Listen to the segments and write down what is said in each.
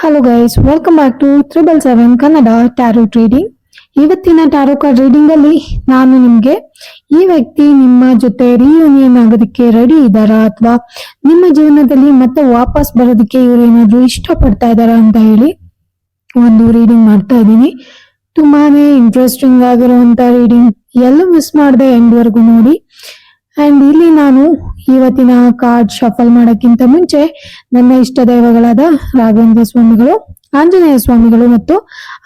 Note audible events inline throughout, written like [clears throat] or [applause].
Hello guys welcome back to triple seven Kannada tarot reading ಇವತ್ತಿನ tarot card reading ಅಲ್ಲಿ ನಾನು ನಿಮ್ಗೆ ಈ ವ್ಯಕ್ತಿ ನಿಮ್ಮ ಜೊತೆ ರಿಯೂನಿಯನ್ ಆಗೋದಕ್ಕೆ ರೆಡಿ ಇದ್ದಾರಾ ಅಥವಾ ನಿಮ್ಮ ಜೀವನದಲ್ಲಿ ಮತ್ತೆ ವಾಪಸ್ ಬರೋದಕ್ಕೆ ಇವ್ರೇನಾದ್ರೂ ಇಷ್ಟಪಡ್ತಾ ಇದ್ದಾರಾ ಅಂತ ಹೇಳಿ ಒಂದು ರೀಡಿಂಗ್ ಮಾಡ್ತಾ ಇದ್ದೀನಿ. ತುಂಬಾನೇ ಇಂಟ್ರೆಸ್ಟಿಂಗ್ ಆಗಿರುವಂತ ರೀಡಿಂಗ್ ಎಲ್ಲೂ ಮಿಸ್ ಮಾಡದೆ ಎಂಡ್ವರೆಗೂ ವರ್ಗು ನೋಡಿ. ಅಂಡ್ ಇಲ್ಲಿ ನಾನು ಇವತ್ತಿನ ಕಾರ್ಡ್ ಶಫಲ್ ಮಾಡೋಕ್ಕಿಂತ ಮುಂಚೆ ನನ್ನ ಇಷ್ಟ ದೈವಗಳಾದ ರಾಘವೇಂದ್ರ ಸ್ವಾಮಿಗಳು, ಆಂಜನೇಯ ಸ್ವಾಮಿಗಳು ಮತ್ತು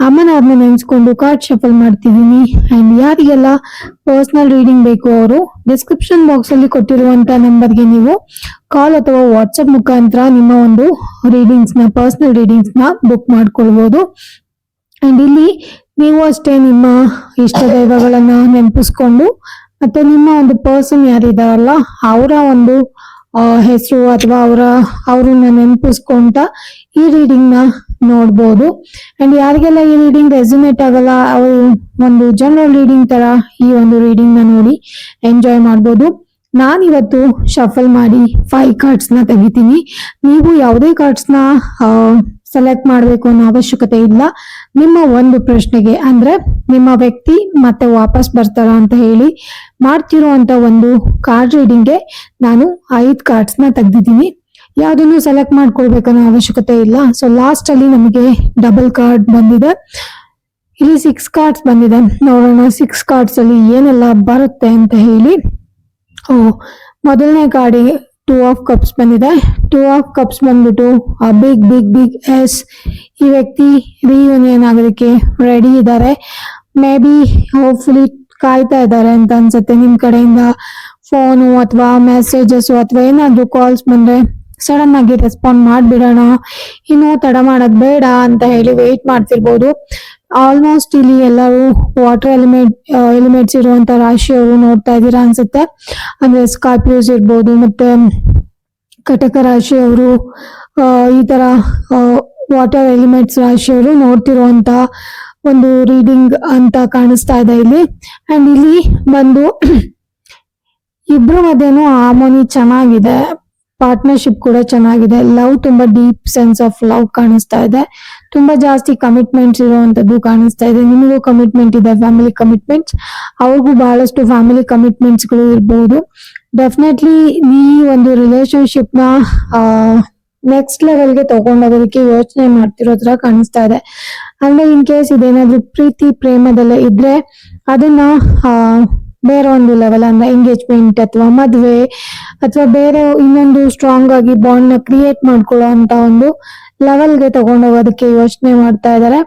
ಅಮ್ಮನವ್ರನ್ನ ನೆನೆಸ್ಕೊಂಡು ಕಾರ್ಡ್ ಶಫಲ್ ಮಾಡ್ತಿದ್ದೀನಿ. ಅಂಡ್ ಯಾರಿಗೆಲ್ಲ ಪರ್ಸನಲ್ ರೀಡಿಂಗ್ ಬೇಕು ಅವರು ಡಿಸ್ಕ್ರಿಪ್ಷನ್ ಬಾಕ್ಸ್ ಅಲ್ಲಿ ಕೊಟ್ಟಿರುವಂತ ನಂಬರ್ಗೆ ನೀವು ಕಾಲ್ ಅಥವಾ ವಾಟ್ಸಪ್ ಮುಖಾಂತರ ನಿಮ್ಮ ಒಂದು ರೀಡಿಂಗ್ಸ್ನ ಪರ್ಸನಲ್ ರೀಡಿಂಗ್ಸ್ನ ಬುಕ್ ಮಾಡ್ಕೊಳ್ಬಹುದು ಅಂಡ್ ಇಲ್ಲಿ ನೀವು ಅಷ್ಟೇ ನಿಮ್ಮ ಇಷ್ಟ ದೈವಗಳನ್ನ ನೆನಪಿಸ್ಕೊಂಡು ಮತ್ತೆ ನಿಮ್ಮ ಒಂದು ಪರ್ಸನ್ ಯಾರಿದಾರಲ್ಲ, ಅವರ ಒಂದು ಹೆಸರು ಅಥವಾ ಅವರ, ಅವ್ರನ್ನ ನೆನಪಿಸ್ಕೊಂತ ಈ ರೀಡಿಂಗ್ನ ನೋಡ್ಬೋದು. ಅಂಡ್ ಯಾರಿಗೆಲ್ಲ ಈ ರೀಡಿಂಗ್ ರೆಸಿಮೇಟ್ ಆಗಲ್ಲ, ಅವರು ಒಂದು ಜನರಲ್ ರೀಡಿಂಗ್ ತರ ಈ ಒಂದು ರೀಡಿಂಗ್ನ ನೋಡಿ ಎಂಜಾಯ್ ಮಾಡ್ಬೋದು. ನಾನಿವತ್ತು ಶಫಲ್ ಮಾಡಿ ಫೈವ್ ಕಾರ್ಡ್ಸ್ನ ತೆಗಿತೀನಿ. ನೀವು ಯಾವುದೇ ಕಾರ್ಡ್ಸ್ನ ಸೆಲೆಕ್ಟ್ ಮಾಡಬೇಕು ಅನ್ನೋ ಅವಶ್ಯಕತೆ ಇಲ್ಲ. ನಿಮ್ಮ ಒಂದು ಪ್ರಶ್ನೆಗೆ ಅಂದ್ರೆ ನಿಮ್ಮ ವ್ಯಕ್ತಿ ಮತ್ತೆ ವಾಪಸ್ ಬರ್ತಾರ ಅಂತ ಹೇಳಿ ಮಾಡ್ತಿರುವಂತ ಒಂದು ಕಾರ್ಡ್ ರೀಡಿಂಗ್ಗೆ ನಾನು ಐದು ಕಾರ್ಡ್ಸ್ನ ತೆಗ್ದಿದ್ದೀನಿ. ಯಾವ್ದನ್ನು ಸೆಲೆಕ್ಟ್ ಮಾಡ್ಕೊಳ್ಬೇಕನ್ನೋ ಅವಶ್ಯಕತೆ ಇಲ್ಲ. ಸೊ ಲಾಸ್ಟ್ ಅಲ್ಲಿ ನಮಗೆ ಡಬಲ್ ಕಾರ್ಡ್ ಬಂದಿದೆ. ಇಲ್ಲಿ ಸಿಕ್ಸ್ ಕಾರ್ಡ್ಸ್ ಬಂದಿದೆ. ನೋಡೋಣ ಸಿಕ್ಸ್ ಕಾರ್ಡ್ಸ್ ಅಲ್ಲಿ ಏನೆಲ್ಲ ಬರುತ್ತೆ ಅಂತ ಹೇಳಿ. ಓ, ಮೊದಲನೇ ಕಾರ್ಡಿಗೆ ಟೂ ಆಫ್ ಕಪ್ಸ್ ಬಂದಿದೆ? ಟೂ ಆಫ್ ಕಪ್ಸ್ ಬಂದ್ಬಿಟ್ಟು ಬಿಗ್ ಬಿಗ್ ಬಿಗ್ ಎಸ್ ಈ ವ್ಯಕ್ತಿ ರಿಯೂನಿಯನ್ ಆಗೋದಕ್ಕೆ ರೆಡಿ ಇದ್ದಾರೆ. ಮೇ ಬಿ ಹೋಪ್ಫುಲಿ ಕಾಯ್ತಾ ಇದ್ದಾರೆ ಅಂತ ಅನ್ಸುತ್ತೆ. ನಿಮ್ ಕಡೆಯಿಂದ ಫೋನು ಅಥವಾ ಮೆಸೇಜಸ್ ಅಥವಾ ಏನಾದ್ರು ಕಾಲ್ಸ್ ಬಂದ್ರೆ ಸಡನ್ ಆಗಿ ರೆಸ್ಪಾಂಡ್ ಮಾಡ್ಬಿಡೋಣ. ಇನ್ನೂ ತಡ ಮಾಡೋದು ಬೇಡ ಅಂತ ಹೇಳಿ ವೇಟ್ ಮಾಡ್ತಿರ್ಬೋದು. ಆಲ್ಮೋಸ್ಟ್ ಇಲ್ಲಿ ಎಲ್ಲರೂ ವಾಟರ್ ಎಲಿಮೆಂಟ್ ಎಲಿಮೆಂಟ್ಸ್ ಇರುವಂತ ರಾಶಿಯವರು ನೋಡ್ತಾ ಇದ್ದೀರಾ ಅನ್ಸುತ್ತೆ. ಅಂದ್ರೆ ಸ್ಕಾರ್ಪಿಯೋಸ್ ಇರ್ಬೋದು, ಮತ್ತೆ ಕಟಕ ರಾಶಿಯವರು ಈ ತರ ವಾಟರ್ ಎಲಿಮೆಂಟ್ಸ್ ರಾಶಿಯವರು ನೋಡ್ತಿರುವಂತ ಒಂದು ರೀಡಿಂಗ್ ಅಂತ ಕಾಣಿಸ್ತಾ ಇದೆ ಇಲ್ಲಿ. ಅಂಡ್ ಇಲ್ಲಿ ಬಂದು [clears throat] ಇಬ್ರು ಮಧ್ಯನೂ ಹಾರ್ಮೋನಿ ಚೆನ್ನಾಗಿದೆ. ಪಾರ್ಟ್ನರ್ಶಿಪ್ ಕೂಡ ಚೆನ್ನಾಗಿದೆ. ಲವ್ ತುಂಬಾ ಡೀಪ್ ಸೆನ್ಸ್ ಆಫ್ ಲವ್ ಕಾಣಿಸ್ತಾ ಇದೆ. ತುಂಬಾ ಜಾಸ್ತಿ ಕಮಿಟ್ಮೆಂಟ್ಸ್ ಇರುವಂತದ್ದು ಕಾಣಿಸ್ತಾ ಇದೆ. ನಿಮಗೂ ಕಮಿಟ್ಮೆಂಟ್ ಇದೆ ಫ್ಯಾಮಿಲಿ ಕಮಿಟ್ಮೆಂಟ್ಸ್ ಅವ್ರಿಗೂ ಬಹಳಷ್ಟು ಫ್ಯಾಮಿಲಿ ಕಮಿಟ್ಮೆಂಟ್ಸ್ಗಳು ಇರಬಹುದು ಡೆಫಿನೆಟ್ಲಿ ನೀ ಒಂದು ರಿಲೇಶನ್ಶಿಪ್ನ ನೆಕ್ಸ್ಟ್ ಲೆವೆಲ್ಗೆ ತಗೊಂಡೋಗೋದಕ್ಕೆ ಯೋಚನೆ ಮಾಡ್ತಿರೋ ತರ ಕಾಣಿಸ್ತಾ ಇದೆ. ಅಂದ್ರೆ ಇನ್ ಕೇಸ್ ಇದೇನಾದ್ರೂ ಪ್ರೀತಿ ಪ್ರೇಮದಲ್ಲೇ ಇದ್ರೆ ಅದನ್ನ ಬೇರೆ ಒಂದು ಲೆವೆಲ್ ಅಂದ್ರೆ ಎಂಗೇಜ್ಮೆಂಟ್ ಅಥವಾ ಮದುವೆ ಅಥವಾ ಬೇರೆ ಇನ್ನೊಂದು ಸ್ಟ್ರಾಂಗ್ ಆಗಿ ಬಾಂಡ್ನ ಕ್ರಿಯೇಟ್ ಮಾಡ್ಕೊಳ್ಳೋ ಅಂತ ಒಂದು ಲೆವೆಲ್ಗೆ ತಗೊಂಡೋಗೋದಕ್ಕೆ ಯೋಚನೆ ಮಾಡ್ತಾ ಇದ್ದಾರೆ.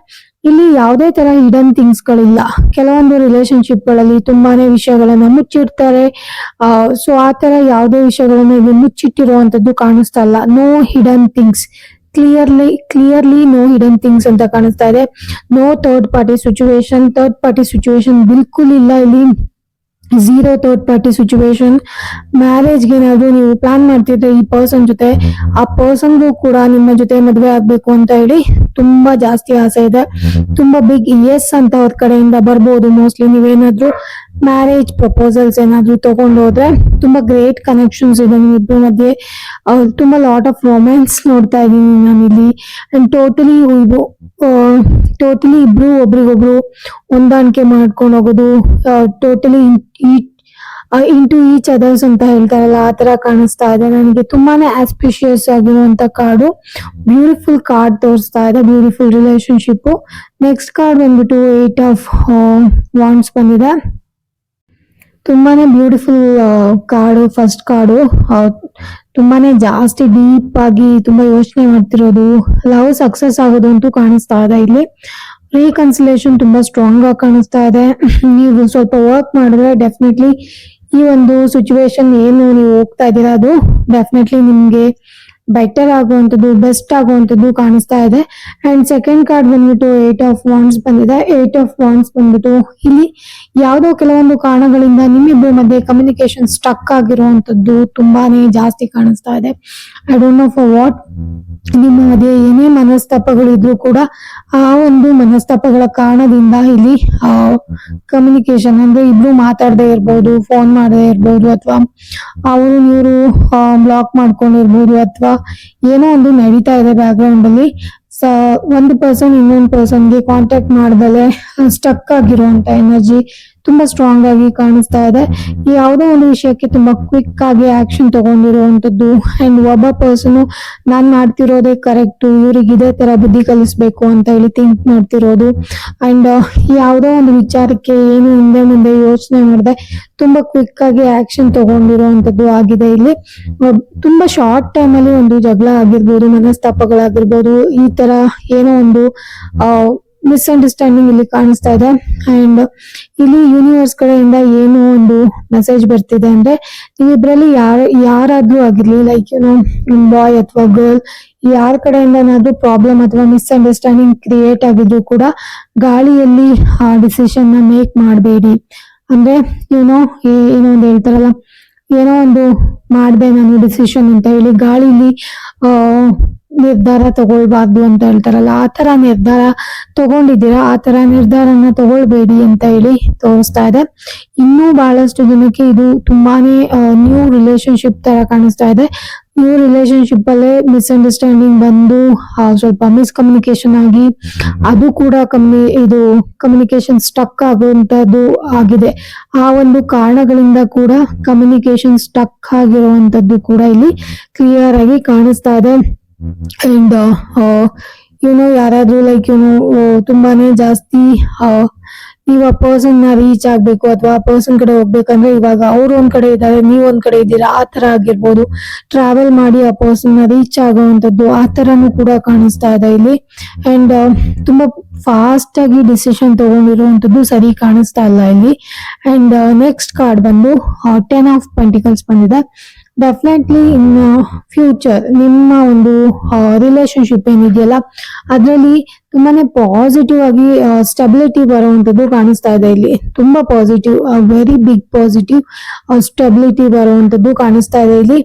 ಇಲ್ಲಿ ಯಾವುದೇ ತರ ಹಿಡನ್ ಥಿಂಗ್ಸ್ ಗಳಿಲ್ಲ. ಕೆಲವೊಂದು ರಿಲೇಶನ್ಶಿಪ್ಗಳಲ್ಲಿ ತುಂಬಾನೇ ವಿಷಯಗಳನ್ನ ಮುಚ್ಚಿಡ್ತಾರೆ. ಸೊ ಆ ತರ ಯಾವುದೇ ವಿಷಯಗಳನ್ನ ಇಲ್ಲಿ ಮುಚ್ಚಿಟ್ಟಿರುವಂತದ್ದು ಕಾಣಿಸ್ತಾ ಇಲ್ಲ. No hidden things clearly clearly no hidden things ಅಂತ ಕಾಣಿಸ್ತಾ ಇದೆ. No third party situation third party situation ಬಿಲ್ಕುಲ್ ಇಲ್ಲ ಇಲ್ಲಿ. ಝೀರೋ ಥರ್ಡ್ ಪಾರ್ಟಿ ಸಿಚುವೇಶನ್ ಮ್ಯಾರೇಜ್ಗೆ ಏನಾದ್ರು ನೀವು ಪ್ಲಾನ್ ಮಾಡ್ತಿದ್ರೆ ಈ ಪರ್ಸನ್ ಜೊತೆ, ಆ ಪರ್ಸನ್ಗೂ ಕೂಡ ನಿಮ್ಮ ಜೊತೆ ಮದುವೆ ಆಗ್ಬೇಕು ಅಂತ ಹೇಳಿ ತುಂಬಾ ಜಾಸ್ತಿ ಆಸೆ ಇದೆ. ತುಂಬಾ ಬಿಗ್ ಎಸ್ ಅಂತ ಅವ್ರ ಕಡೆಯಿಂದ ಬರ್ಬೋದು ಮೋಸ್ಟ್ಲಿ ನೀವೇನಾದ್ರೂ ಮ್ಯಾರೇಜ್ ಪ್ರಪೋಸಲ್ಸ್ ಏನಾದ್ರು ತಗೊಂಡು ಹೋದ್ರೆ ತುಂಬಾ ಗ್ರೇಟ್ ಕನೆಕ್ಷನ್ಸ್ ಇದೆ ನಿಮ್ಮಿಬ್ರ ಮಧ್ಯೆ. ತುಂಬಾ ಲಾಟ್ ಆಫ್ ರೊಮ್ಯಾನ್ಸ್ ನೋಡ್ತಾ ಇದ್ದೀನಿ ನಾನು ಇಲ್ಲಿ ಅಂಡ್ ಟೋಟಲಿ ಟೋಟಲಿ ಇಬ್ರು ಒಬ್ರಿಗೊಬ್ರು ಹೊಂದಾಣಿಕೆ ಮಾಡ್ಕೊಂಡು ಹೋಗೋದು ಟೋಟಲಿ ಇಂಟು ಈಚ್ ಅದರ್ಸ್ ಅಂತ ಹೇಳ್ತಾರಲ್ಲ, ಆ ತರ ಕಾಣಿಸ್ತಾ ಇದೆ. ನನಗೆ ತುಂಬಾನೇ ಆಸ್ಪಿಷಿಯಸ್ ಆಗಿರುವಂತ ಕಾರ್ಡು ಬ್ಯೂಟಿಫುಲ್ ಕಾರ್ಡ್ ತೋರಿಸ್ತಾ ಇದೆ ಬ್ಯೂಟಿಫುಲ್ ರಿಲೇಶನ್ಶಿಪ್ ನೆಕ್ಸ್ಟ್ ಕಾರ್ಡ್ ಬಂದ್ಬಿಟ್ಟು ಏಟ್ ಆಫ್ ವಾಂಡ್ಸ್ ಬಂದಿದೆ. ತುಂಬಾನೇ ಬ್ಯೂಟಿಫುಲ್ ಕಾಡು ಫಸ್ಟ್ ಕಾಡು ತುಂಬಾನೇ ಜಾಸ್ತಿ ಡೀಪ್ ಆಗಿ ತುಂಬಾ ಯೋಚನೆ ಮಾಡ್ತಿರೋದು. ಲವ್ ಸಕ್ಸಸ್ ಆಗೋದು ಅಂತೂ ಕಾಣಿಸ್ತಾ ಇದೆ ಇಲ್ಲಿ. ರೀಕನ್ಸಿಲೇಷನ್ ತುಂಬಾ ಸ್ಟ್ರಾಂಗ್ ಆಗಿ ಕಾಣಿಸ್ತಾ ಇದೆ. ನೀವು ಸ್ವಲ್ಪ ವರ್ಕ್ ಮಾಡಿದ್ರೆ ಡೆಫಿನೆಟ್ಲಿ ಈ ಒಂದು ಸಿಚುವೇಶನ್ ಏನು ನೀವು ಹೋಗ್ತಾ ಇದ್ದೀರಾ ಅದು ಡೆಫಿನೆಟ್ಲಿ ನಿಮ್ಗೆ ಬೆಟರ್ ಆಗುವಂಥದ್ದು ಬೆಸ್ಟ್ ಆಗುವಂಥದ್ದು ಕಾಣಿಸ್ತಾ ಇದೆ. ಅಂಡ್ ಸೆಕೆಂಡ್ ಕಾರ್ಡ್ ಬಂದ್ಬಿಟ್ಟು ಏಟ್ ಆಫ್ ವಾನ್ಸ್ ಬಂದಿದೆ. ಏಟ್ ಆಫ್ ವಾನ್ಸ್ ಬಂದ್ಬಿಟ್ಟು ಇಲ್ಲಿ ಯಾವುದೋ ಕೆಲವೊಂದು ಕಾರಣಗಳಿಂದ ನಿಮ್ಮಿಬ್ಬರ ಮಧ್ಯೆ ಕಮ್ಯುನಿಕೇಶನ್ ಸ್ಟಕ್ ಆಗಿರುವಂತದ್ದು ತುಂಬಾನೇ ಜಾಸ್ತಿ ಕಾಣಿಸ್ತಾ ಇದೆ. I don't know for what ನಿಮ್ಮ ಅದೇ ಏನೇ ಮನಸ್ತಾಪಗಳಿದ್ರು ಕೂಡ ಆ ಒಂದು ಮನಸ್ತಾಪಗಳ ಕಾರಣದಿಂದ ಇಲ್ಲಿ ಕಮ್ಯುನಿಕೇಶನ್ ಅಂದ್ರೆ ಇಬ್ರು ಮಾತಾಡದೆ ಇರ್ಬೋದು ಫೋನ್ ಮಾಡದೆ ಇರ್ಬೋದು ಅಥವಾ ಅವರು ಇವರು ಬ್ಲಾಕ್ ಮಾಡ್ಕೊಂಡಿರ್ಬೋದು ಅಥವಾ ಏನೋ ಒಂದು ನಡೀತಾ ಇದೆ ಬ್ಯಾಕ್ಗ್ರೌಂಡ್ ಅಲ್ಲಿ, ಸ, ಒಂದು ಪರ್ಸನ್ ಇನ್ನೊಂದು ಪರ್ಸನ್ಗೆ ಕಾಂಟ್ಯಾಕ್ಟ್ ಮಾಡ್ದಲೆ ಸ್ಟಕ್ ಆಗಿರುವಂತ ಎನರ್ಜಿ ತುಂಬಾ ಸ್ಟ್ರಾಂಗ್ ಆಗಿ ಕಾಣಿಸ್ತಾ ಇದೆ. ಯಾವುದೋ ಒಂದು ವಿಷಯಕ್ಕೆ ತುಂಬಾ ಕ್ವಿಕ್ ಆಗಿ ಆಕ್ಷನ್ ತಗೊಂಡಿರುವಂತದ್ದು ಅಂಡ್ ಒಬ್ಬ ಪರ್ಸನ್ ನಾನ್ ಮಾಡ್ತಿರೋದೇ ಕರೆಕ್ಟ್ ಇವ್ರಿಗೆ ಇದೇ ತರ ಬುದ್ಧಿ ಕಲಿಸ್ಬೇಕು ಅಂತ ಹೇಳಿ ಥಿಂಕ್ ಮಾಡ್ತಿರೋದು. ಅಂಡ್ ಯಾವುದೋ ಒಂದು ವಿಚಾರಕ್ಕೆ ಏನು ಹಿಂದೆ ಮುಂದೆ ಯೋಚನೆ ಮಾಡದೆ ತುಂಬಾ ಕ್ವಿಕ್ ಆಗಿ ಆಕ್ಷನ್ ತಗೊಂಡಿರುವಂತದ್ದು ಆಗಿದೆ ಇಲ್ಲಿ. ತುಂಬಾ ಶಾರ್ಟ್ ಟೈಮ್ ಅಲ್ಲಿ ಒಂದು ಜಗಳ ಆಗಿರ್ಬೋದು ಮನಸ್ತಾಪಗಳಾಗಿರ್ಬೋದು ಈ ತರ ಏನೋ ಒಂದು ಮಿಸ್ಅಂಡರ್ಸ್ಟ್ಯಾಂಡಿಂಗ್ ಇಲ್ಲಿ ಕಾಣಿಸ್ತಾ ಇದೆ. ಅಂಡ್ ಇಲ್ಲಿ ಯೂನಿವರ್ಸ್ ಕಡೆಯಿಂದ ಏನೋ ಒಂದು ಮೆಸೇಜ್ ಬರ್ತಿದೆ ಅಂದ್ರೆ ಇಬ್ಬರಲ್ಲಿ ಯಾರ, ಯಾರಾದ್ರೂ ಆಗಿರ್ಲಿ ಲೈಕ್ ಏನೋ ಬಾಯ್ ಅಥವಾ ಗರ್ಲ್ ಯಾರ ಕಡೆಯಿಂದನಾದ್ರೂ ಪ್ರಾಬ್ಲಮ್ ಅಥವಾ ಮಿಸ್ಅಂಡರ್ಸ್ಟ್ಯಾಂಡಿಂಗ್ ಕ್ರಿಯೇಟ್ ಆಗಿದ್ರು ಕೂಡ ಗಾಳಿಯಲ್ಲಿ ಆ ಡಿಸಿಷನ್ನ ಮೇಕ್ ಮಾಡಬೇಡಿ. ಅಂದ್ರೆ ಏನೋ ಏನೋ ಒಂದು ಹೇಳ್ತಾರಲ್ಲ, ಏನೋ ಒಂದು ಮಾಡ್ದೆ ನಾನು ಡಿಸಿಷನ್ ಅಂತ ಹೇಳಿ ಗಾಳಿಲಿ, ಆ ನಿರ್ಧಾರ ತಗೊಳ್ಬಾರ್ದು ಅಂತ ಹೇಳ್ತಾರಲ್ಲ, ಆ ತರ ನಿರ್ಧಾರ ತಗೊಂಡಿದ್ದೀರಾ? ಆ ತರ ನಿರ್ಧಾರನ ತಗೊಳ್ಬೇಡಿ ಅಂತ ಹೇಳಿ ತೋರಿಸ್ತಾ ಇದೆ. ಇನ್ನೂ ಬಹಳಷ್ಟು ಜನಕ್ಕೆ ಇದು ತುಂಬಾನೇ ನ್ಯೂ ರಿಲೇಶನ್ಶಿಪ್ ತರ ಕಾಣಿಸ್ತಾ ಇದೆ. ನ್ಯೂ ರಿಲೇಶನ್ಶಿಪ್ ಅಲ್ಲೇ ಮಿಸ್ಅಂಡರ್ಸ್ಟ್ಯಾಂಡಿಂಗ್ ಬಂದು ಸ್ವಲ್ಪ ಮಿಸ್ಕಮ್ಯುನಿಕೇಶನ್ ಆಗಿ ಅದು ಕೂಡ ಕಮ್ಮಿ ಇದು ಕಮ್ಯುನಿಕೇಶನ್ ಸ್ಟಕ್ ಆಗುವಂತದ್ದು ಆಗಿದೆ. ಆ ಒಂದು ಕಾರಣಗಳಿಂದ ಕೂಡ ಕಮ್ಯುನಿಕೇಶನ್ ಸ್ಟಕ್ ಆಗಿರುವಂತದ್ದು ಕೂಡ ಇಲ್ಲಿ ಕ್ಲಿಯರ್ ಆಗಿ ಕಾಣಿಸ್ತಾ ಇದೆ. ಅಂಡ್ ಯುನೋ ಯಾರಾದ್ರೂ ಲೈಕ್ ಯುನೋ ತುಂಬಾನೇ ಜಾಸ್ತಿ ನೀವು ಆ ಪರ್ಸನ್ನ ರೀಚ್ ಆಗ್ಬೇಕು ಅಥವಾ ಆ ಪರ್ಸನ್ ಕಡೆ ಹೋಗ್ಬೇಕಂದ್ರೆ ಇವಾಗ ಅವ್ರು ಒಂದ್ ಕಡೆ ಇದ್ದಾರೆ, ನೀವ್ ಒಂದ್ ಕಡೆ ಇದ್ದೀರಾ, ಆ ತರ ಆಗಿರ್ಬೋದು. ಟ್ರಾವೆಲ್ ಮಾಡಿ ಆ ಪರ್ಸನ್ನ ರೀಚ್ ಆಗುವಂತದ್ದು ಆ ತರನು ಕೂಡ ಕಾಣಿಸ್ತಾ ಇದೆ ಇಲ್ಲಿ. ಅಂಡ್ ತುಂಬಾ ಫಾಸ್ಟ್ ಆಗಿ ಡಿಸಿಷನ್ ತಗೊಂಡಿರುವಂತದ್ದು ಸರಿ ಕಾಣಿಸ್ತಾ ಇಲ್ಲ ಇಲ್ಲಿ. ಅಂಡ್ ನೆಕ್ಸ್ಟ್ ಕಾರ್ಡ್ ಬಂದು ಟೆನ್ ಆಫ್ ಪೆಂಟಿಕಲ್ಸ್ ಬಂದಿದೆ. ಡೆಫಿನೆಟ್ಲಿ ಇನ್ ಫ್ಯೂಚರ್ ನಿಮ್ಮ ಒಂದು ರಿಲೇಶನ್ಶಿಪ್ ಏನಿದೆಯಲ್ಲ, ಅದರಲ್ಲಿ ತುಂಬಾನೇ ಪಾಸಿಟಿವ್ ಆಗಿ ಸ್ಟೆಬಿಲಿಟಿ ಬರುವಂಥದ್ದು ಕಾಣಿಸ್ತಾ ಇದೆ ಇಲ್ಲಿ. ತುಂಬಾ positive very big positive stability ಬರುವಂಥದ್ದು ಕಾಣಿಸ್ತಾ ಇದೆ ಇಲ್ಲಿ.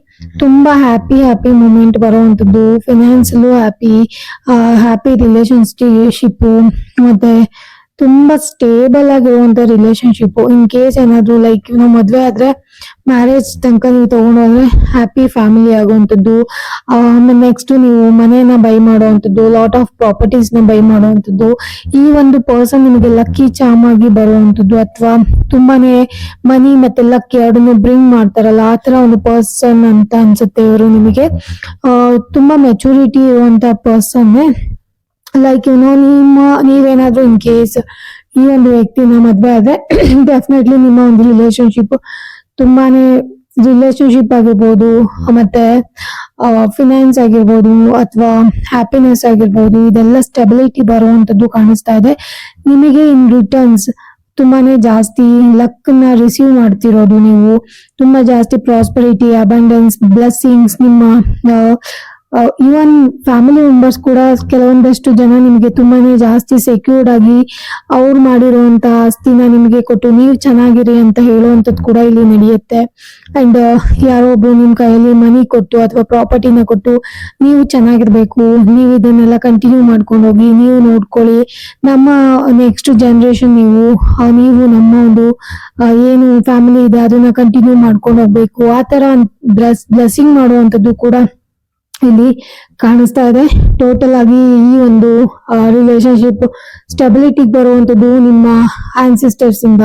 ತುಂಬಾ ಹ್ಯಾಪಿ ಹ್ಯಾಪಿ ಮೂಮೆಂಟ್ ಬರುವಂಥದ್ದು ಫಿನಾನ್ಸಲ್ಲೂ ಹ್ಯಾಪಿ ಹ್ಯಾಪಿ ರಿಲೇಶನ್ಶಿಪ್ ಮತ್ತೆ ತುಂಬಾ ಸ್ಟೇಬಲ್ ಆಗಿರುವಂತ ರಿಲೇಶನ್ಶಿಪ್ ಇನ್ ಕೇಸ್ ಏನಾದ್ರು ಲೈಕ್ ನಾವು ಮದ್ವೆ ಆದ್ರೆ ಮ್ಯಾರೇಜ್ ತನಕ ನೀವು ತಗೊಂಡೋದ್ರೆ ಹ್ಯಾಪಿ ಫ್ಯಾಮಿಲಿ ಆಗುವಂಥದ್ದು. ಆಮೇಲೆ ನೆಕ್ಸ್ಟ್ ನೀವು ಮನೆಯನ್ನ ಬೈ ಮಾಡುವಂಥದ್ದು ಲಾಟ್ ಆಫ್ ಪ್ರಾಪರ್ಟೀಸ್ನ ಬೈ ಮಾಡುವಂಥದ್ದು. ಈ ಒಂದು ಪರ್ಸನ್ ನಿಮಗೆ ಲಕ್ಕಿ ಚಾಮ್ ಆಗಿ ಬರುವಂಥದ್ದು ಅಥವಾ ತುಂಬಾನೇ ಮನಿ ಮತ್ತೆ ಲಕ್ಕಿ ಎರಡನ್ನೂ ಬ್ರಿಂಗ್ ಮಾಡ್ತಾರಲ್ಲ, ಆ ತರ ಒಂದು ಪರ್ಸನ್ ಅಂತ ಅನ್ಸುತ್ತೆ ಇವರು ನಿಮಗೆ. ತುಂಬಾ ಮೆಚುರಿಟಿ ಇರುವಂತ ಪರ್ಸನ್ ಲೈಕ್ ಏನೋ ನಿಮ್ಮ, ನೀವೇನಾದ್ರೂ ಇನ್ ಕೇಸ್ ಈ ಒಂದು ವ್ಯಕ್ತಿನ ಮದ್ವೆ ಆದ್ರೆ [coughs] ಡೆಫಿನೆಟ್ಲಿ ನಿಮ್ಮ ಒಂದು ರಿಲೇಶನ್ಶಿಪ್ ತುಂಬಾನೇ ರಿಲೇಶನ್ಶಿಪ್ ಆಗಿರ್ಬೋದು, ಮತ್ತೆ ಫಿನಾನ್ಸ್ ಆಗಿರ್ಬೋದು ಅಥವಾ ಹ್ಯಾಪಿನೆಸ್ ಆಗಿರ್ಬೋದು, ಇದೆಲ್ಲ ಸ್ಟೆಬಿಲಿಟಿ ಬರುವಂತದ್ದು ಕಾಣಿಸ್ತಾ ಇದೆ. ನಿಮಗೆ ಇನ್ ರಿಟರ್ನ್ಸ್ ತುಂಬಾನೇ ಜಾಸ್ತಿ ಲಕ್ನ ರಿಸೀವ್ ಮಾಡ್ತಿರೋದು ನೀವು. ತುಂಬಾ ಜಾಸ್ತಿ ಪ್ರಾಸ್ಪರಿಟಿ ಅಬಂಡೆನ್ಸ್ ಬ್ಲೆಸ್ಸಿಂಗ್ಸ್ ನಿಮ್ಮ ಇವನ್ ಫ್ಯಾಮಿಲಿ ಮೆಂಬರ್ಸ್ ಕೂಡ ಕೆಲವೊಂದಷ್ಟು ಜನ ನಿಮಗೆ ತುಂಬಾನೇ ಜಾಸ್ತಿ ಸೆಕ್ಯೂರ್ಡ್ ಆಗಿ ಅವ್ರು ಮಾಡಿರುವಂತಹ ಆಸ್ತಿನ ನಿಮಗೆ ಕೊಟ್ಟು ನೀವು ಚೆನ್ನಾಗಿರಿ ಅಂತ ಹೇಳುವಂಥದ್ದು ಕೂಡ ಇಲ್ಲಿ ನಡೆಯುತ್ತೆ. ಅಂಡ್ ಯಾರೋ ಒಬ್ರು ನಿಮ್ ಕೈಯಲ್ಲಿ ಮನಿ ಕೊಟ್ಟು ಅಥವಾ ಪ್ರಾಪರ್ಟಿನ ಕೊಟ್ಟು ನೀವು ಚೆನ್ನಾಗಿರ್ಬೇಕು, ನೀವು ಇದನ್ನೆಲ್ಲ ಕಂಟಿನ್ಯೂ ಮಾಡ್ಕೊಂಡು ಹೋಗಿ, ನೀವು ನೋಡ್ಕೊಳ್ಳಿ. ನಮ್ಮ ನೆಕ್ಸ್ಟ್ ಜನರೇಷನ್ ನೀವು ನೀವು ನಮ್ಮ ಒಂದು ಏನು ಫ್ಯಾಮಿಲಿ ಇದೆ, ಅದನ್ನ ಕಂಟಿನ್ಯೂ ಮಾಡ್ಕೊಂಡು ಹೋಗ್ಬೇಕು. ಆ ತರ ಬ್ಲೆಸ್ ಬ್ಲೆಸ್ಸಿಂಗ್ ಮಾಡುವಂತದ್ದು ಕೂಡ ಇಲ್ಲಿ ಕಾಣಿಸ್ತಾ ಇದೆ. ಟೋಟಲ್ ಆಗಿ ಈ ಒಂದು ರಿಲೇಶನ್ಶಿಪ್ ಸ್ಟೆಬಿಲಿಟಿ ಬರುವಂತದ್ದು ನಿಮ್ಮ ಆನ್ಸಿಸ್ಟರ್ಸ್ ಇಂದ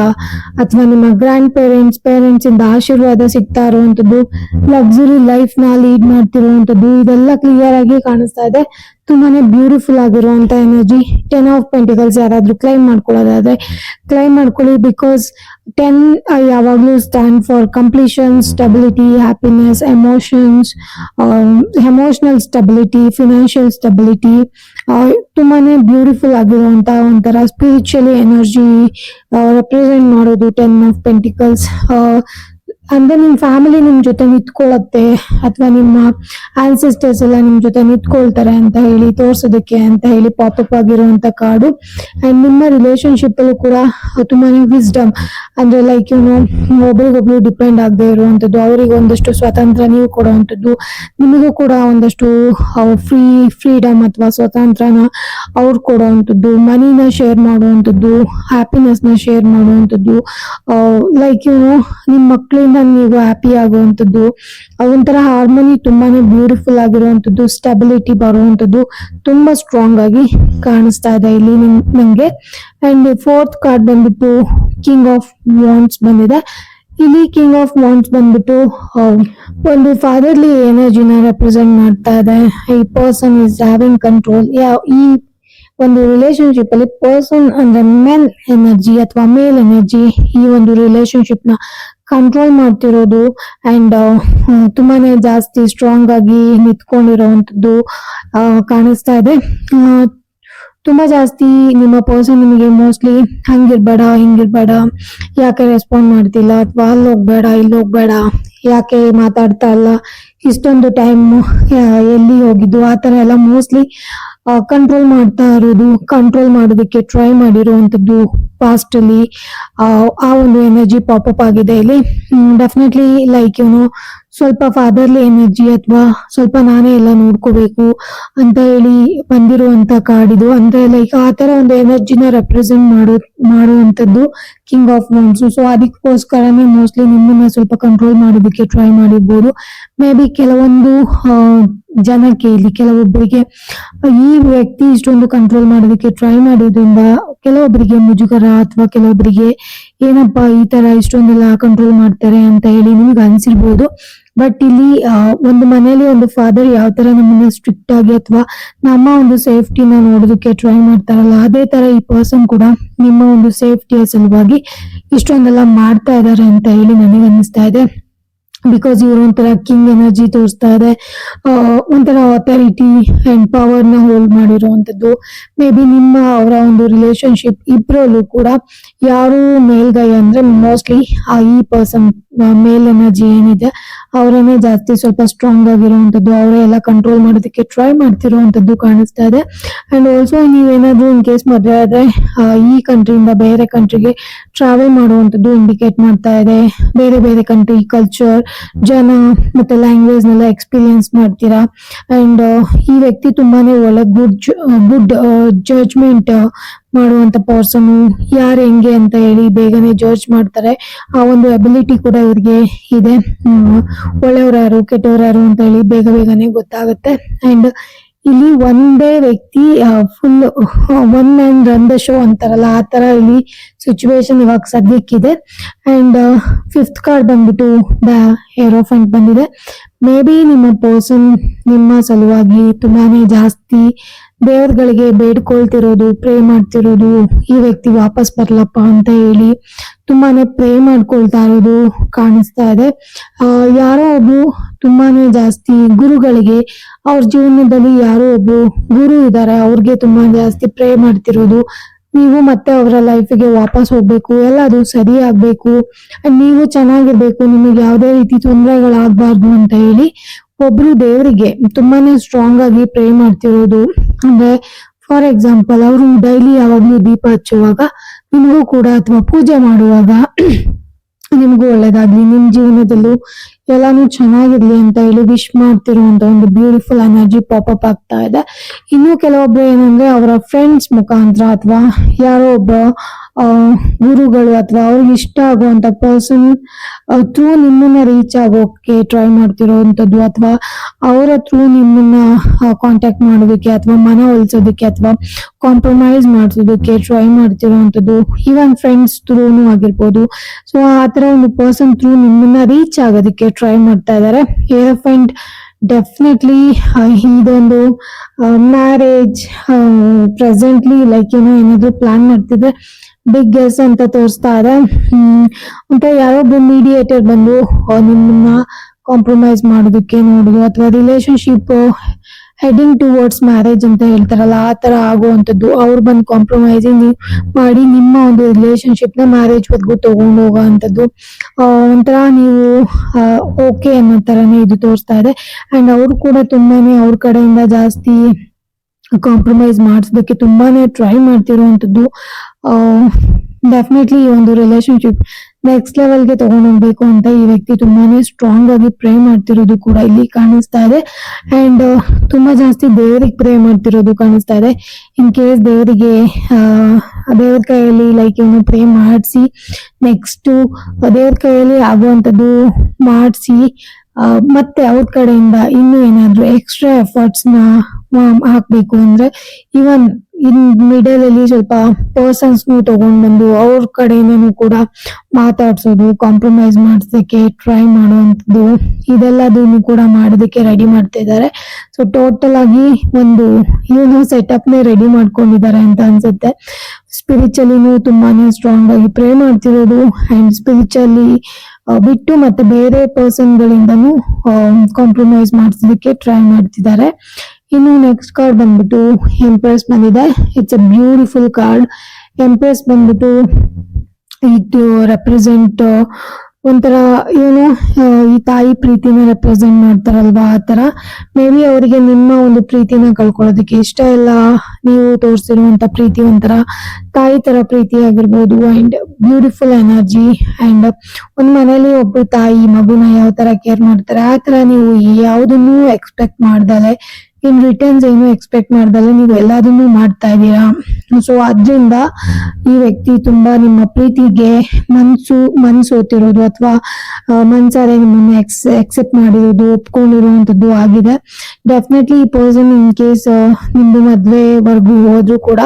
ಅಥವಾ ನಿಮ್ಮ ಗ್ರ್ಯಾಂಡ್ ಪೇರೆಂಟ್ಸ್ ಪೇರೆಂಟ್ಸ್ ಇಂದ ಆಶೀರ್ವಾದ ಸಿಗ್ತಾ ಇರುವಂಥದ್ದು ಲಕ್ಸುರಿ ಲೈಫ್ನ ಲೀಡ್ ಮಾಡ್ತಿರುವಂತದ್ದು, ಇದೆಲ್ಲ ಕ್ಲಿಯರ್ ಆಗಿ ಕಾಣಿಸ್ತಾ ಇದೆ. ತುಂಬಾನೇ ಬ್ಯೂಟಿಫುಲ್ ಆಗಿರುವಂತ ಎನರ್ಜಿ ಟೆನ್ ಆಫ್ ಪೆಂಟಿಕಲ್ಸ್ ಯಾರಾದ್ರೂ ಕ್ಲೈಮ್ ಮಾಡ್ಕೊಳ್ಳೋದಾದ್ರೆ ಕ್ಲೈಮ್ ಮಾಡ್ಕೊಳ್ಳಿ ಬಿಕಾಸ್ ಟೆನ್ ಯಾವಾಗ್ಲೂ stand for completion stability happiness emotions emotional stability financial stability ತುಂಬಾನೇ ಬ್ಯೂಟಿಫುಲ್ ಆಗಿರುವಂತ ಒಂಥರ ಸ್ಪಿರಿಚುವಲಿ ಎನರ್ಜಿ ರೆಪ್ರೆಸೆಂಟ್ ಮಾಡೋದು ಟೆನ್ ಆಫ್ ಪೆಂಟಿಕಲ್ಸ್ ಅಂದ್ರೆ ನಿಮ್ ಫ್ಯಾಮಿಲಿ ನಿಮ್ ಜೊತೆ ನಿಂತ್ಕೊಳ್ಳುತ್ತೆ ಅಥವಾ ನಿಮ್ಮ ಆನ್ಸಿಸ್ಟರ್ಸ್ ಎಲ್ಲ ನಿಮ್ ಜೊತೆ ನಿಂತ್ಕೊಳ್ತಾರೆ ಅಂತ ಹೇಳಿ, ತೋರ್ಸೋದಕ್ಕೆ ಅಂತ ಹೇಳಿ ಪಾಪಪ್ ಆಗಿರುವಂತ ಕಾರ್ಡು ಅಂಡ್ ನಿಮ್ಮ ರಿಲೇಶನ್ಶಿಪ್ ಅಲ್ಲೂ ಕೂಡ ತುಂಬಾನೇ ವಿಸ್ಡಮ್ ಅಂದ್ರೆ ಲೈಕ್ ಏನು ಒಬ್ರಿಗೊಬ್ರು ಡಿಪೆಂಡ್ ಆಗದೆ ಇರುವಂತದ್ದು, ಅವರಿಗೆ ಒಂದಷ್ಟು ಸ್ವಾತಂತ್ರ್ಯ ನೀವು ಕೊಡುವಂಥದ್ದು ನಿಮಗೂ ಕೂಡ ಒಂದಷ್ಟು ಫ್ರೀ ಫ್ರೀಡಮ್ ಅಥವಾ ಸ್ವಾತಂತ್ರ್ಯನ ಅವ್ರು ಕೊಡುವಂಥದ್ದು ಮನಿನ ಶೇರ್ ಮಾಡುವಂಥದ್ದು ನ ಶೇರ್ ಮಾಡುವಂಥದ್ದು ಲೈಕ್ ಏನು ನಿಮ್ಮ ಮಕ್ಕಳಿಂದ ನೀವು ಹ್ಯಾಪಿ ಆಗುವಂಥದ್ದು ಒಂಥರ ಹಾರ್ಮೋನಿ ತುಂಬಾನೇ ಬ್ಯೂಟಿಫುಲ್ ಆಗಿರುವಂಥದ್ದು ಸ್ಟೆಬಿಲಿಟಿ ಬರುವಂಥದ್ದು ತುಂಬಾ ಸ್ಟ್ರಾಂಗ್ ಆಗಿ ಕಾಣಿಸ್ತಾ ಇದೆ ಇಲ್ಲಿ ನಂಗೆ. ಅಂಡ್ ಫೋರ್ತ್ ಕಾರ್ಡ್ ಬಂದ್ಬಿಟ್ಟು ಕಿಂಗ್ ಆಫ್ ವಾಂಟ್ಸ್ ಬಂದಿದೆ. ಇಲ್ಲಿ ಕಿಂಗ್ ಆಫ್ ವಾಂಟ್ಸ್ ಬಂದ್ಬಿಟ್ಟು ಒಂದು ಫಾದರ್ಲಿ ಎನರ್ಜಿನ ರೆಪ್ರೆಸೆಂಟ್ ಮಾಡ್ತಾ ಇದೆ. ಈ ಪರ್ಸನ್ ಇಸ್ ಹ್ಯಾವಿಂಗ್ ಕಂಟ್ರೋಲ್ ಈ ಒಂದು ರಿಲೇಶನ್ಶಿಪ್ ಅಲ್ಲಿ ಪರ್ಸನ್ ಅಂದ್ರೆ ಮೆನ್ ಎನರ್ಜಿ ಅಥವಾ ಮೇಲ್ ಎನರ್ಜಿ ಈ ಒಂದು ರಿಲೇಶನ್ಶಿಪ್ನ ಕಂಟ್ರೋಲ್ ಮಾಡ್ತಿರೋದು ಅಂಡ್ ತುಂಬಾನೇ ಜಾಸ್ತಿ ಸ್ಟ್ರಾಂಗ್ ಆಗಿ ನಿಂತ್ಕೊಂಡಿರೋವಂಥದ್ದು ಕಾಣಿಸ್ತಾ ಇದೆ. ತುಂಬಾ ಜಾಸ್ತಿ ನಿಮ್ಮ ಪರ್ಸನ್ ನಿಮಗೆ ಮೋಸ್ಟ್ಲಿ ಹಂಗಿರ್ಬೇಡ, ಹಿಂಗಿರ್ಬೇಡ, ಯಾಕೆ ರೆಸ್ಪಾಂಡ್ ಮಾಡ್ತಿಲ್ಲ ಅಥವಾ ಅಲ್ಲಿ ಹೋಗ್ಬೇಡ, ಇಲ್ಲಿ ಹೋಗ್ಬೇಡ, ಯಾಕೆ ಮಾತಾಡ್ತಾ ಇಲ್ಲ, ಇಷ್ಟೊಂದು ಟೈಮ್ ಎಲ್ಲಿ ಹೋಗಿದ್ದು, ಆ ಥರ ಎಲ್ಲ ಮೋಸ್ಟ್ಲಿ ಕಂಟ್ರೋಲ್ ಮಾಡ್ತಾ ಇರೋದು ಕಂಟ್ರೋಲ್ ಮಾಡೋದಕ್ಕೆ ಟ್ರೈ ಮಾಡಿರುವಂಥದ್ದು ಪಾಸ್ಟ್ ಅಲ್ಲಿ, ಆ ಒಂದು ಎನರ್ಜಿ ಪಾಪಪ್ ಆಗಿದೆ ಇಲ್ಲಿ. ಡೆಫಿನೆಟ್ಲಿ ಲೈಕ್ ಏನು ಸ್ವಲ್ಪ ಫಾದರ್ಲಿ ಎನರ್ಜಿ ಅಥವಾ ಸ್ವಲ್ಪ ನಾನೇ ಎಲ್ಲ ನೋಡ್ಕೋಬೇಕು ಅಂತ ಹೇಳಿ ಬಂದಿರುವಂತ ಕಾರ್ಡ್ ಇದು. ಅಂದ್ರೆ ಲೈಕ್ ಆ ತರ ಒಂದು ಎನರ್ಜಿನ ರೆಪ್ರೆಸೆಂಟ್ ಮಾಡೋ ಮಾಡುವಂತದ್ದು ಕಿಂಗ್ ಆಫ್ ಮೌನ್ಸು ಸೊ ಅದಕ್ಕೋಸ್ಕರನೇ ಮೋಸ್ಟ್ಲಿ ನಿಮ್ಮನ್ನ ಸ್ವಲ್ಪ ಕಂಟ್ರೋಲ್ ಮಾಡೋದಕ್ಕೆ ಟ್ರೈ ಮಾಡಿರ್ಬೋದು. ಮೇ ಬಿ ಕೆಲವೊಂದು ಜನಕ್ಕೆ ಇಲ್ಲಿ ಕೆಲವೊಬ್ಬರಿಗೆ ಈ ವ್ಯಕ್ತಿ ಇಷ್ಟೊಂದು ಕಂಟ್ರೋಲ್ ಮಾಡೋದಕ್ಕೆ ಟ್ರೈ ಮಾಡೋದ್ರಿಂದ ಕೆಲವೊಬ್ಬರಿಗೆ ಮುಜುಗರ ಅಥವಾ ಕೆಲವೊಬ್ಬರಿಗೆ ಏನಪ್ಪಾ ಈ ತರ ಇಷ್ಟೊಂದೆಲ್ಲ ಕಂಟ್ರೋಲ್ ಮಾಡ್ತಾರೆ ಅಂತ ಹೇಳಿ ನಿಮ್ಗೆ ಅನ್ಸಿರ್ಬೋದು. ಬಟ್ ಇಲ್ಲಿ ಒಂದು ಮನೆಯಲ್ಲಿ ಒಂದು ಫಾದರ್ ಯಾವ ತರ ನಮ್ಮನ್ನ ಸ್ಟ್ರಿಕ್ಟ್ ಆಗಿ ಅಥವಾ ನಮ್ಮ ಒಂದು ಸೇಫ್ಟಿನ ನೋಡೋದಕ್ಕೆ ಟ್ರೈ ಮಾಡ್ತಾರಲ್ಲ, ಅದೇ ತರ ಈ ಪರ್ಸನ್ ಕೂಡ ನಿಮ್ಮ ಒಂದು ಸೇಫ್ಟಿಯ ಸಲುವಾಗಿ ಇಷ್ಟೊಂದೆಲ್ಲ ಮಾಡ್ತಾ ಇದ್ದಾರೆ ಅಂತ ಹೇಳಿ ನನಗೆ ಅನಿಸ್ತಾ ಇದೆ. ಬಿಕಾಸ್ ಇವರು ಒಂಥರ ಕಿಂಗ್ ಎನರ್ಜಿ ತೋರಿಸ್ತಾ ಇದೆ. ಒಂಥರ ಅಥಾರಿಟಿ ಅಂಡ್ ಪವರ್ನ ಹೋಲ್ಡ್ ಮಾಡಿರುವಂತದ್ದು ಮೇ ಬಿ ನಿಮ್ಮ ಅವರ ಒಂದು ರಿಲೇಶನ್ಶಿಪ್ ಇಬ್ಬರಲ್ಲೂ ಕೂಡ ಯಾರು ಮೇಲ್ಗೈ ಅಂದ್ರೆ ಮೋಸ್ಟ್ಲಿ ಆ ಈ ಪರ್ಸನ್ ಮೇಲ್ ಎನರ್ಜಿ ಏನಿದೆ ಅವರನ್ನೇ ಜಾಸ್ತಿ ಸ್ವಲ್ಪ ಸ್ಟ್ರಾಂಗ್ ಆಗಿರುವಂಥದ್ದು, ಅವರೇ ಎಲ್ಲ ಕಂಟ್ರೋಲ್ ಮಾಡೋದಕ್ಕೆ ಟ್ರೈ ಮಾಡ್ತಿರುವಂತದ್ದು ಕಾಣಿಸ್ತಾ ಇದೆ. ಅಂಡ್ ಆಲ್ಸೋ ನೀವೇನಾದ್ರೂ ಇನ್ ಕೇಸ್ ಮದುವೆ ಆದ್ರೆ ಈ ಕಂಟ್ರಿಯಿಂದ ಬೇರೆ ಕಂಟ್ರಿಗೆ ಟ್ರಾವೆಲ್ ಮಾಡುವಂತದ್ದು ಇಂಡಿಕೇಟ್ ಮಾಡ್ತಾ ಇದೆ. ಬೇರೆ ಬೇರೆ ಕಂಟ್ರಿ ಕಲ್ಚರ್ ಜನ ಮತ್ತೆ ಲ್ಯಾಂಗ್ವೇಜ್ ನೆಲ್ಲ ಎಕ್ಸ್ಪೀರಿಯನ್ಸ್ ಮಾಡ್ತೀರಾ? ಅಂಡ್ ಈ ವ್ಯಕ್ತಿ ತುಂಬಾನೇ ಒಳ್ಳೆ ಗುಡ್ ಗುಡ್ ಜಡ್ಜ್ಮೆಂಟ್ ಮಾಡುವಂತ ಪರ್ಸನ್ ಯಾರು ಹೆಂಗೆ ಅಂತ ಹೇಳಿ ಬೇಗನೆ ಜಡ್ಜ್ ಮಾಡ್ತಾರೆ. ಆ ಒಂದು ಅಬಿಲಿಟಿ ಕೂಡ ಇವ್ರಿಗೆ ಇದೆ. ಒಳ್ಳೆಯವ್ರು ಯಾರು, ಕೆಟ್ಟವ್ರು ಯಾರು ಅಂತ ಹೇಳಿ ಬೇಗ ಬೇಗನೆ ಗೊತ್ತಾಗುತ್ತೆ. ಅಂಡ್ ಇಲ್ಲಿ ಒಂದೇ ವ್ಯಕ್ತಿ full one man run the show ಅಂತಾರಲ್ಲ, ಆ ತರ ಇಲ್ಲಿ ಸಿಚುವೇಶನ್ ಇವಾಗ ಸದ್ಯಕ್ಕಿದೆ. ಅಂಡ್ ಫಿಫ್ತ್ ಕಾರ್ಡ್ ಬಂದ್ಬಿಟ್ಟು ದ ಏರೋಫೆಂಟ್ ಬಂದಿದೆ. ಮೇ ಬಿ ನಿಮ್ಮ ಪರ್ಸನ್ ನಿಮ್ಮ ಸಲುವಾಗಿ ತುಂಬಾನೇ ಜಾಸ್ತಿ ದೇವರುಗಳಿಗೆ ಬೇಡ್ಕೊಳ್ತಿರೋದು ಪ್ರೇ ಮಾಡ್ತಿರೋದು ಈ ವ್ಯಕ್ತಿ ವಾಪಸ್ ಬರ್ಲಪ್ಪ ಅಂತ ಹೇಳಿ ತುಂಬಾನೇ ಪ್ರೇ ಮಾಡ್ಕೊಳ್ತಾ ಇರೋದು ಕಾಣಿಸ್ತಾ ಇದೆ. ಆ, ಯಾರೋ ಒಬ್ರು ತುಂಬಾನೇ ಜಾಸ್ತಿ ಗುರುಗಳಿಗೆ ಅವ್ರ ಜೀವನದಲ್ಲಿ ಯಾರೋ ಒಬ್ರು ಗುರು ಇದ್ದಾರೆ ಅವ್ರಿಗೆ ತುಂಬಾ ಜಾಸ್ತಿ ಪ್ರೇ ಮಾಡ್ತಿರೋದು. ನೀವು ಮತ್ತೆ ಅವರ ಲೈಫಿಗೆ ವಾಪಸ್ ಹೋಗ್ಬೇಕು ಎಲ್ಲದು ಸರಿ ಆಗ್ಬೇಕು ನೀವು ಚೆನ್ನಾಗಿರ್ಬೇಕು ನಿಮಗೆ ಯಾವುದೇ ರೀತಿ ತೊಂದರೆಗಳಾಗಬಾರ್ದು ಅಂತ ಹೇಳಿ ಒಬ್ರು ದೇವರಿಗೆ ತುಂಬಾನೇ ಸ್ಟ್ರಾಂಗ್ ಆಗಿ ಪ್ರೇ ಮಾಡ್ತಿರೋದು. ಅಂದ್ರೆ ಫಾರ್ ಎಕ್ಸಾಂಪಲ್ ಅವರು ಡೈಲಿ ಯಾವಾಗ್ಲೂ ದೀಪ ಹಚ್ಚುವಾಗ ನಿಮಗೂ ಕೂಡ ಅಥವಾ ಪೂಜೆ ಮಾಡುವಾಗ [clears throat] ನಿಮ್ಗೂ ಒಳ್ಳೇದಾಗ್ಲಿ. ನಿಮ್ ಜೀವನದಲ್ಲೂ ಎಲ್ಲಾನು ಚೆನ್ನಾಗಿರ್ಲಿ ಅಂತ ಹೇಳಿ ವಿಶ್ ಮಾಡ್ತಿರುವಂತ ಒಂದು ಬ್ಯೂಟಿಫುಲ್ ಎನರ್ಜಿ ಪಾಪಪ್ ಆಗ್ತಾ ಇದೆ. ಇನ್ನು ಕೆಲವೊಬ್ರು ಏನಂದ್ರೆ, ಅವರ ಫ್ರೆಂಡ್ಸ್ ಮುಖಾಂತರ ಅಥವಾ ಯಾರೋ ಒಬ್ಬ ಗುರುಗಳು ಅಥವಾ ಅವ್ರಿಗೆ ಇಷ್ಟ ಆಗುವಂತ ಪರ್ಸನ್ ಥ್ರೂ ನಿಮ್ಮನ್ನ ರೀಚ್ ಆಗೋಕೆ ಟ್ರೈ ಮಾಡ್ತಿರೋವಂಥದ್ದು ಅಥವಾ ಅವರ ಥ್ರೂ ನಿಮ್ಮನ್ನ ಕಾಂಟ್ಯಾಕ್ಟ್ ಮಾಡೋದಕ್ಕೆ ಅಥವಾ ಮನ ಒಲಿಸೋದಕ್ಕೆ ಅಥವಾ ಕಾಂಪ್ರಮೈಸ್ ಮಾಡಿಸೋದಕ್ಕೆ ಟ್ರೈ ಮಾಡ್ತಿರೋವಂಥದ್ದು ಈವನ್ ಫ್ರೆಂಡ್ಸ್ ಥ್ರೂನು ಆಗಿರ್ಬೋದು. ಸೊ ಆ ತರ ಒಂದು ಪರ್ಸನ್ ಥ್ರೂ ನಿಮ್ಮನ್ನ ರೀಚ್ ಆಗೋದಕ್ಕೆ ಟ್ರೈ ಮಾಡ್ತಾ ಇದ್ದಾರೆ ಫ್ರೆಂಡ್ ಡೆಫಿನೆಟ್ಲಿ ಇದೊಂದು ಮ್ಯಾರೇಜ್ ಪ್ರೆಸೆಂಟ್ಲಿ ಲೈಕ್ ಏನೋ ಏನಾದ್ರು ಪ್ಲಾನ್ ಮಾಡ್ತಿದ್ರೆ ಬಿಗ್ ಗೆಸ್ ಅಂತ ತೋರಿಸ್ತಾ ಇದೆ. ಅಂತ ಒಂಥರ ಯಾರೊಬ್ಬರು ಮೀಡಿಯೇಟರ್ ಬಂದು ನಿಮ್ಮನ್ನ ಕಾಂಪ್ರಮೈಸ್ ಮಾಡೋದಕ್ಕೆ ನೋಡುದು ಅಥವಾ ರಿಲೇಶನ್ಶಿಪ್ ಹೆಡಿಂಗ್ ಟುವರ್ಡ್ಸ್ ಮ್ಯಾರೇಜ್ ಅಂತ ಹೇಳ್ತಾರಲ್ಲ, ಆ ತರ ಆಗುವಂಥದ್ದು. ಅವ್ರು ಬಂದು ಕಾಂಪ್ರಮೈಸಿಂಗ್ ಮಾಡಿ ನಿಮ್ಮ ಒಂದು ರಿಲೇಶನ್ಶಿಪ್ನ ಮ್ಯಾರೇಜ್ ಬದ್ಗೂ ತಗೊಂಡು ಹೋಗೋವಂಥದ್ದು. ಒಂಥರ ನೀವು ಓಕೆ ಅನ್ನೋ ತರನೇ ಇದು ತೋರಿಸ್ತಾ ಇದೆ. ಅಂಡ್ ಅವ್ರು ಕೂಡ ತುಂಬಾನೇ ಅವ್ರ ಕಡೆಯಿಂದ ಜಾಸ್ತಿ ಕಾಂಪ್ರಮೈಸ್ ಮಾಡಿಸೋದಕ್ಕೆ ತುಂಬಾನೇ ಟ್ರೈ ಮಾಡ್ತಿರುವಂತದ್ದು ಡೆಫಿನೆಟ್ಲಿ ಈ ಒಂದು ರಿಲೇಶನ್ಶಿಪ್ ನೆಕ್ಸ್ಟ್ ಲೆವೆಲ್ಗೆ ತಗೊಂಡೋಗ್ಬೇಕು ಅಂತ ಈ ವ್ಯಕ್ತಿ ತುಂಬಾನೇ ಸ್ಟ್ರಾಂಗ್ ಆಗಿ ಪ್ರೇ ಮಾಡ್ತಿರೋದು ಕೂಡ ಇಲ್ಲಿ ಕಾಣಿಸ್ತಾ ಇದೆ. ಅಂಡ್ ತುಂಬಾ ಜಾಸ್ತಿ ದೇವರಿಗೆ ಪ್ರೇ ಮಾಡ್ತಿರೋದು ಕಾಣಿಸ್ತಾ ಇದೆ. ಇನ್ ಕೇಸ್ ದೇವರಿಗೆ ದೇವ್ರ ಕೈಯಲ್ಲಿ ಲೈಕ್ ಏನು ಪ್ರೇ ಮಾಡಿಸಿ ನೆಕ್ಸ್ಟ್ ದೇವ್ರ ಕೈಯಲ್ಲಿ ಆಗುವಂತದ್ದು ಮಾಡಿಸಿ ಮತ್ತೆ ಅವ್ರ ಕಡೆಯಿಂದ ಇನ್ನೂ ಏನಾದ್ರು ಎಕ್ಸ್ಟ್ರಾ ಎಫರ್ಟ್ಸ್ನ ಹಾಕ್ಬೇಕು ಅಂದ್ರೆ ಇವನ್ ಇನ್ ಮಿಡಲ್ ಅಲ್ಲಿ ಸ್ವಲ್ಪ ಪರ್ಸನ್ಸ್ ತಗೊಂಡ್ ಬಂದು ಅವ್ರ ಕಡೆಯಿಂದನೂ ಕೂಡ ಮಾತಾಡ್ಸೋದು ಕಾಂಪ್ರಮೈಸ್ ಮಾಡ್ಸೋದಕ್ಕೆ ಟ್ರೈ ಮಾಡುವಂತದ್ದು ಇದೆಲ್ಲದನ್ನು ಕೂಡ ಮಾಡೋದಕ್ಕೆ ರೆಡಿ ಮಾಡ್ತಾ ಇದ್ದಾರೆ ಸೊ ಟೋಟಲ್ ಆಗಿ ಒಂದು ಏನೋ ಸೆಟಪ್ ನೇ ರೆಡಿ ಮಾಡ್ಕೊಂಡಿದ್ದಾರೆ ಅಂತ ಅನ್ಸುತ್ತೆ. ಸ್ಪಿರಿಚುಲಿನೂ ತುಂಬಾನೇ ಸ್ಟ್ರಾಂಗ್ ಆಗಿ ಪ್ರೇ ಮಾಡ್ತಿರೋದು ಅಂಡ್ ಸ್ಪಿರಿಚುಲಿ ಬಿಟ್ಟು ಮತ್ತೆ ಬೇರೆ ಪರ್ಸನ್ ಗಳಿಂದನೂ ಕಾಂಪ್ರಮೈಸ್ ಮಾಡಿಸೋದಕ್ಕೆ ಟ್ರೈ ಮಾಡ್ತಿದ್ದಾರೆ ಇನ್ನು ನೆಕ್ಸ್ಟ್ ಕಾರ್ಡ್ ಬಂದ್ಬಿಟ್ಟು ಎಂಪ್ರೆಸ್ ಬಂದಿದೆ. It's a beautiful card empress ಬಂದ್ಬಿಟ್ಟು ಇದು ರೆಪ್ರೆಸೆಂಟ್ ಒಂಥರ ಏನು ಈ ತಾಯಿ ಪ್ರೀತಿನ ರೆಪ್ರೆಸೆಂಟ್ ಮಾಡ್ತಾರಲ್ವಾ ಆ ತರ ಮೇ ಬಿ ಅವರಿಗೆ ನಿಮ್ಮ ಒಂದು ಪ್ರೀತಿನ ಕಳ್ಕೊಳ್ಳೋದಕ್ಕೆ ಇಷ್ಟ ಇಲ್ಲ. ನೀವು ತೋರಿಸಿರುವಂತ ಪ್ರೀತಿ ಒಂಥರ ತಾಯಿ ತರ ಪ್ರೀತಿ ಆಗಿರ್ಬೋದು ಅಂಡ್ ಬ್ಯೂಟಿಫುಲ್ ಎನರ್ಜಿ ಅಂಡ್ ಒಂದ್ ಮನೇಲಿ ಒಬ್ರು ತಾಯಿ ಮಗುನ ಯಾವ ತರ ಕೇರ್ ಮಾಡ್ತಾರೆ, ಆ ತರ ನೀವು ಯಾವುದನ್ನು ಎಕ್ಸ್ಪೆಕ್ಟ್ ಮಾಡ್ದಲೆ ಇನ್ ರಿಟರ್ನ್ಸ್ ಏನು ಎಕ್ಸ್ಪೆಕ್ಟ್ ಮಾಡ್ದಲ್ಲ, ನೀವು ಎಲ್ಲದನ್ನು ಮಾಡ್ತಾ ಇದ್ದೀರಾ? ಸೊ ಅದರಿಂದ ಈ ವ್ಯಕ್ತಿ ತುಂಬಾ ನಿಮ್ಮ ಪ್ರೀತಿಗೆ ಮನ್ಸು ಮನ್ಸೋತಿರೋದು ಅಥವಾ ಮನ್ಸಾರೆ ನಿಮ್ಮನ್ನ ಎಕ್ಸೆಪ್ಟ್ ಮಾಡಿರೋದು ಒಪ್ಕೊಂಡಿರುವಂತದ್ದು ಆಗಿದೆ. ಡೆಫಿನೆಟ್ಲಿ ಈ ಪರ್ಸನ್ ಇನ್ ಕೇಸ್ ನಿಮ್ದು ಮದ್ವೆವರೆಗೂ ಹೋದ್ರು ಕೂಡ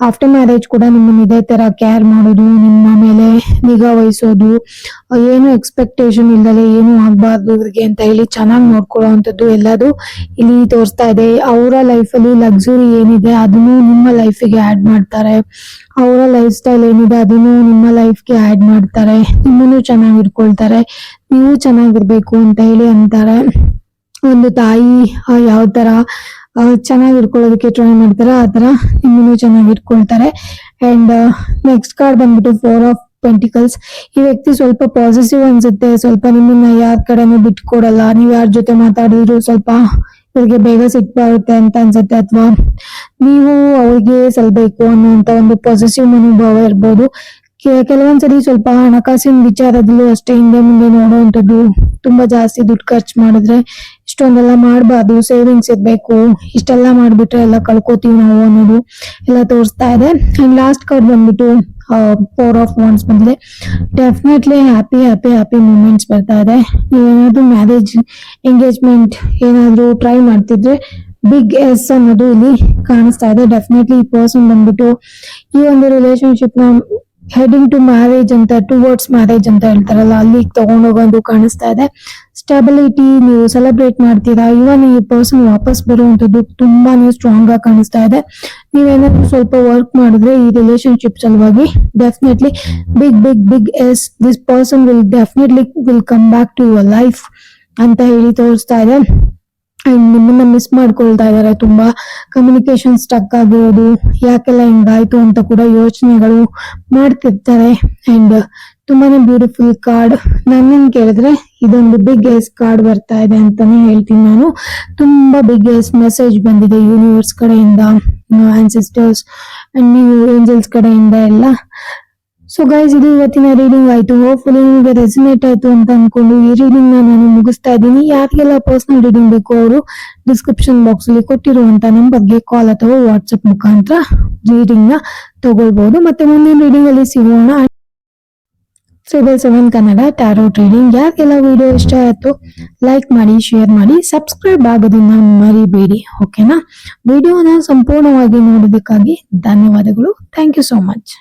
ಆಫ್ಟರ್ ಮ್ಯಾರೇಜ್ ಕೂಡ ನಿಮ್ಮನ್ನ ಇದೇ ತರ ಕೇರ್ ಮಾಡೋದು ನಿಮ್ಮ ಮೇಲೆ ನಿಗಾ ವಹಿಸೋದು ಏನು ಎಕ್ಸ್ಪೆಕ್ಟೇಷನ್ ಇಲ್ದಲೆ ಏನು ಆಗ್ಬಾರ್ದು ಇವ್ರಿಗೆ ಅಂತ ಹೇಳಿ ಚೆನ್ನಾಗಿ ನೋಡ್ಕೊಳ್ಳೋವಂಥದ್ದು ಎಲ್ಲದು ಇಲ್ಲಿ ತೋರಿಸ್ತಾ ಇದೆ. ಅವರ ಲೈಫಲ್ಲಿ ಲಕ್ಸುರಿ ಏನಿದೆ ಅದನ್ನು ನಿಮ್ಮ ಲೈಫಿಗೆ ಆಡ್ ಮಾಡ್ತಾರೆ. ಅವರ ಲೈಫ್ ಸ್ಟೈಲ್ ಏನಿದೆ ಅದನ್ನು ನಿಮ್ಮ ಲೈಫ್ಗೆ ಆಡ್ ಮಾಡ್ತಾರೆ. ನಿಮ್ಮನ್ನು ಚೆನ್ನಾಗಿ ಇಟ್ಕೊಳ್ತಾರೆ. ನೀವು ಚೆನ್ನಾಗಿರ್ಬೇಕು ಅಂತ ಹೇಳಿ ಅಂತಾರೆ. ಒಂದು ತಾಯಿ ಯಾವ ಆ, ಚೆನ್ನಾಗಿ ಇಟ್ಕೊಳ್ಳೋದಕ್ಕೆ ಟ್ರೈ ಮಾಡ್ತಾರೆ, ಆ ತರ ನಿಮ್ಮನ್ನು ಚೆನ್ನಾಗಿ ಇಟ್ಕೊಳ್ತಾರೆ ಅಂಡ್ ನೆಕ್ಸ್ಟ್ ಕಾರ್ಡ್ ಬಂದ್ಬಿಟ್ಟು ಫೋರ್ ಆಫ್ ಪೆಂಟಿಕಲ್ಸ್ ಈ ವ್ಯಕ್ತಿ ಸ್ವಲ್ಪ ಪಾಸಿಟಿವ್ ಅನ್ಸುತ್ತೆ, ಸ್ವಲ್ಪ ನಿಮ್ಮನ್ನ ಯಾರ ಕಡೆನೂ ಬಿಟ್ಕೊಡಲ್ಲ. ನೀವ್ ಯಾರ ಜೊತೆ ಮಾತಾಡಿದ್ರು ಸ್ವಲ್ಪ ಇವ್ರಿಗೆ ಬೇಗ ಸಿಟ್ಟು ಬರುತ್ತೆ ಅಂತ ಅನ್ಸುತ್ತೆ ಅಥವಾ ನೀವು ಅವ್ರಿಗೆ ಸಲ್ಬೇಕು ಅನ್ನುವಂತ ಒಂದು ಪಾಸಿಟಿವ್ ಮನೋಭಾವ ಇರ್ಬೋದು. ಕೆಲವೊಂದ್ಸರಿ ಸ್ವಲ್ಪ ಹಣಕಾಸಿನ ವಿಚಾರದಲ್ಲೂ ಅಷ್ಟೇ ಹಿಂದೆ ಮುಂದೆ ನೋಡುವಂಥದ್ದು ತುಂಬಾ ಜಾಸ್ತಿ ದುಡ್ಡು ಖರ್ಚು ಮಾಡಿದ್ರೆ ಇಷ್ಟೊಂದೆಲ್ಲ ಮಾಡಬಾರ್ದು ಸೇವಿಂಗ್ಸ್ ಇರಬೇಕು, ಇಷ್ಟೆಲ್ಲ ಮಾಡ್ಬಿಟ್ರೆ ಎಲ್ಲ ಕಳ್ಕೊತೀವಿ ನಾವು ಅನ್ನೋದು ಎಲ್ಲ ತೋರಿಸ್ತಾ ಇದೆ. ಅಂಡ್ ಲಾಸ್ಟ್ ಕಾರ್ಡ್ ಬಂದ್ಬಿಟ್ಟು ಫೋರ್ ಆಫ್ ವಾನ್ಸ್ ಬಂದಿದೆ. Definitely happy happy happy moments ಬರ್ತಾ ಇದೆ. ನೀವೇನಾದ್ರೂ ಮ್ಯಾರೇಜ್ ಎಂಗೇಜ್ಮೆಂಟ್ ಏನಾದ್ರು ಟ್ರೈ ಮಾಡ್ತಿದ್ರೆ ಬಿಗ್ ಎಸ್ ಅನ್ನೋದು ಇಲ್ಲಿ ಕಾಣಿಸ್ತಾ ಇದೆ. ಡೆಫಿನೆಟ್ಲಿ ಈ ಪರ್ಸನ್ ಬಂದ್ಬಿಟ್ಟು ಈ ಒಂದು ರಿಲೇಶನ್ಶಿಪ್ನ ಹೆಡಿಂಗ್ ಟು ಮ್ಯಾರೇಜ್ ಅಂತ ಟುವರ್ಡ್ಸ್ ಮ್ಯಾರೇಜ್ ಅಂತ ಹೇಳ್ತಾರಲ್ಲ, ಅಲ್ಲಿ ತಗೊಂಡೋಗೋದು ಕಾಣಿಸ್ತಾ ಇದೆ. ಸ್ಟೆಬಿಲಿಟಿ ನೀವು ಸೆಲೆಬ್ರೇಟ್ ಮಾಡ್ತೀರಾ? ಇವನ್ ಈ ಪರ್ಸನ್ ವಾಪಸ್ ಬರುವಂತದ್ದು ತುಂಬಾನೇ ಸ್ಟ್ರಾಂಗ್ ಆಗಿ ಕಾಣಿಸ್ತಾ ಇದೆ. ನೀವೇನಾದ್ರೂ ಸ್ವಲ್ಪ ವರ್ಕ್ ಮಾಡಿದ್ರೆ ಈ ರಿಲೇಶನ್ಶಿಪ್ ಸಲುವಾಗಿ definitely big big big yes this person will definitely will come back to your life ಅಂತ ಹೇಳಿ ತೋರಿಸ್ತಾ ಇದೆ. ಅಂಡ್ ನಿಮ್ಮನ್ನ ಮಿಸ್ ಮಾಡ್ಕೊಳ್ತಾ ಇದ್ದಾರೆ ತುಂಬಾ ಕಮ್ಯುನಿಕೇಶನ್ ಸ್ಟಕ್ ಆಗಿರೋದು ಯಾಕೆಲ್ಲ ಹಿಂಗಾಯ್ತು ಅಂತ ಕೂಡ ಯೋಚನೆಗಳು ಮಾಡ್ತಿರ್ತಾರೆ. ಅಂಡ್ ತುಂಬಾನೇ ಬ್ಯೂಟಿಫುಲ್ ಕಾರ್ಡ್ ನನ್ನ ಕೇಳಿದ್ರೆ ಇದೊಂದು ಬಿಗ್ ಎಸ್ ಕಾರ್ಡ್ ಬರ್ತಾ ಇದೆ ಅಂತಾನೆ ಹೇಳ್ತೀನಿ ನಾನು. ತುಂಬಾ ಬಿಗ್ ಮೆಸೇಜ್ ಬಂದಿದೆ ಯೂನಿವರ್ಸ್ ಕಡೆಯಿಂದ ಆನ್ಸಿಸ್ಟರ್ಸ್ ಅಂಡ್ ನೀವು ಏಂಜಲ್ಸ್ ಕಡೆಯಿಂದ ಎಲ್ಲ. ಸೊ ಗೈಸ್ ಇದು ಇವತ್ತಿನ ರೀಡಿಂಗ್ ಆಯ್ತು. ಹೋಪ್ಫುಲಿ ನಿಮಗೆ ರೆಸಿನೇಟ್ ಆಯ್ತು ಅಂತ ಅನ್ಕೊಂಡು ಈ ರೀಡಿಂಗ್ ನಾನು ಮುಗಿಸ್ತಾ ಇದ್ದೀನಿ. ಯಾರಿಗೆಲ್ಲ ಪರ್ಸನಲ್ ರೀಡಿಂಗ್ ಬೇಕು ಅವರು ಡಿಸ್ಕ್ರಿಪ್ಷನ್ ಬಾಕ್ಸ್ ಅಲ್ಲಿ ಕೊಟ್ಟಿರುವಂತ ನಂಬರ್ಗೆ ಕಾಲ್ ಅಥವಾ ವಾಟ್ಸ್ಆಪ್ ಮುಖಾಂತರ ರೀಡಿಂಗ್ನ ತಗೊಳ್ಬಹುದು ಮತ್ತೆ ಮುಂದಿನ ರೀಡಿಂಗ್ ಅಲ್ಲಿ ಸಿಗೋಣ. Triple seven Kannada tarot reading ಯಾರಿಗೆಲ್ಲ ವಿಡಿಯೋ ಇಷ್ಟ ಆಯ್ತು ಲೈಕ್ ಮಾಡಿ ಶೇರ್ ಮಾಡಿ ಸಬ್ಸ್ಕ್ರೈಬ್ ಆಗೋದನ್ನ ಮರಿಬೇಡಿ. ಓಕೆನಾ ವಿಡಿಯೋನ ಸಂಪೂರ್ಣವಾಗಿ ನೋಡೋದಕ್ಕಾಗಿ ಧನ್ಯವಾದಗಳು. Thank you so much